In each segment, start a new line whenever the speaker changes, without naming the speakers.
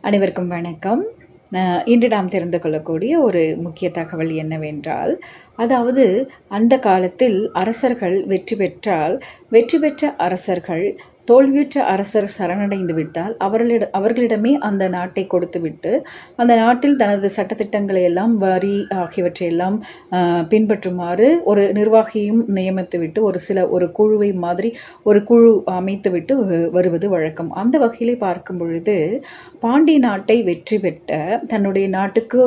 அனைவருக்கும் வணக்கம். அஹ் இன்று நாம் தெரிந்து கொள்ளக்கூடிய ஒரு முக்கிய தகவல் என்னவென்றால் அதாவது அந்த காலத்தில் அரசர்கள் வெற்றி பெற்றால் வெற்றி பெற்ற அரசர்கள் தோல்வியுற்ற அரசர் சரணடைந்து விட்டால் அவர்களிட அவர்களிடமே அந்த நாட்டை கொடுத்துவிட்டு அந்த நாட்டில் தனது சட்டத்திட்டங்களை எல்லாம் வரி ஆகியவற்றையெல்லாம் எல்லாம் பின்பற்றுமாறு ஒரு நிர்வாகியும் நியமித்துவிட்டு ஒரு சில ஒரு குழுவை மாதிரி ஒரு குழு அமைத்துவிட்டு வருவது வழக்கம். அந்த வகையிலே பார்க்கும் பொழுது பாண்டி நாட்டை வெற்றி பெற்ற தன்னுடைய நாட்டுக்கு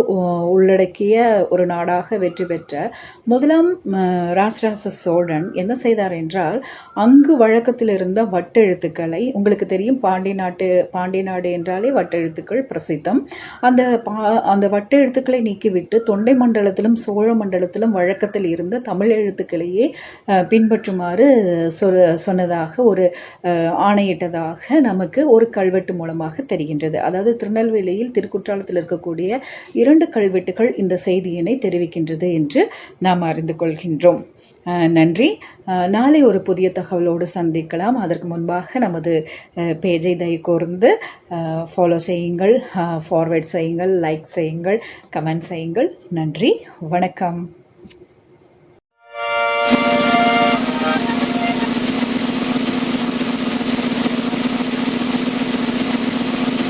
உள்ளடக்கிய ஒரு நாடாக வெற்றி பெற்ற முதலாம் ராசராச சோழன் என்ன செய்தார் என்றால் அங்கு வழக்கத்தில் இருந்த வட்டெழு வட்டெழுத்துக்களை உங்களுக்கு தெரியும் பாண்டி நாட்டு பாண்டி நாடு என்றாலே வட்டெழுத்துக்கள் பிரசித்தம். அந்த பா அந்த வட்டெழுத்துக்களை நீக்கிவிட்டு தொண்டை மண்டலத்திலும் சோழ மண்டலத்திலும் வழக்கத்தில் இருந்த தமிழ் எழுத்துக்களையே பின்பற்றுமாறு சொல் சொன்னதாக ஒரு ஆணையிட்டதாக நமக்கு ஒரு கல்வெட்டு மூலமாக தெரிகின்றது. அதாவது திருநெல்வேலியில் திருக்குற்றாலத்தில் இருக்கக்கூடிய இரண்டு கல்வெட்டுகள் இந்த செய்தியினை தெரிவிக்கின்றது என்று நாம் அறிந்து கொள்கின்றோம். நன்றி. நாளை ஒரு புதிய தகவலோடு சந்திக்கலாம். அதற்கு முன்பாக நமது பேஜை தயை கூர்ந்து ஃபாலோ செய்யுங்கள் ஃபார்வேர்ட் செய்யுங்கள் லைக் செய்யுங்கள் கமெண்ட் செய்யுங்கள். நன்றி. வணக்கம்.